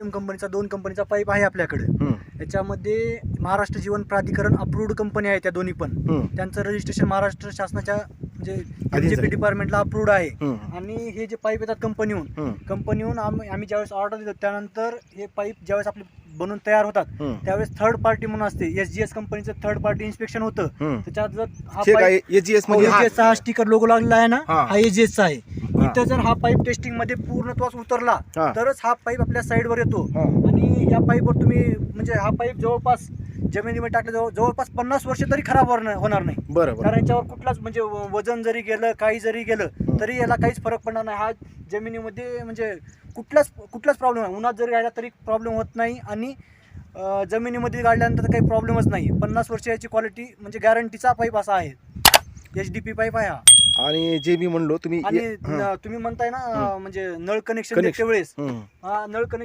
M कंपनीचा दोन कंपनीचा पाईप आहे आपल्याकडे. याच्यामध्ये महाराष्ट्र जीवन प्राधिकरण अप्रूव्ड कंपनी आहे त्या दोन्ही पण. त्यांचं रजिस्ट्रेशन महाराष्ट्र शासनाच्या म्हणजे. एमजीपी डिपार्टमेंटला अप्रूव्ड आहे. आणि हे जे पाईप येतात कंपनीहून कंपनीहून आम्ही आम्ही ज्यावेळेस ऑर्डर देतो त्यानंतर हे पाईप ज्यावेळेस आपले बनून तयार होतात त्यावेळेस थर्ड पार्टी म्हणून असते. एस जी एस कंपनीचं थर्ड पार्टी इन्स्पेक्शन होतं. त्याच्यात जर हा स्टिकर लोगो लागलेला आहे ना हा. एजीएसचा आहे. इथं जर हा पाईप टेस्टिंगमध्ये पूर्णत्वास उतरला हा. तरच हा पाईप आपल्या साईडवर येतो. हा. आणि या पाईपवर तुम्ही म्हणजे हा पाईप जवळपास जमिनीमध्ये टाकलं जवळ जवळपास पन्नास वर्ष तरी खराब होणार होणार नाही. बरं बरं. कारण याच्यावर कुठलाच म्हणजे व- वजन जरी गेलं काही जरी गेलं तरी याला काहीच फरक पडणार नाही. हा जमिनीमध्ये म्हणजे कुठलाच कुठलाच प्रॉब्लेम नाही. उन्हात जरी राहिला तरी प्रॉब्लेम होत नाही आणि अं, जमिनीमध्ये गाडल्यानंतर तर काही प्रॉब्लेमच नाही. पन्नास वर्ष याची क्वालिटी म्हणजे गॅरंटीचा पाईप असा आहे. एच डी पी पाईप आहे हा आणि जे मी म्हणलो तुम्ही आणि हा. न- तुम्ही म्हणताय ना म्हणजे नळ कनेक्शन Connection. देते वेळेस. हा नळ कनेक्शन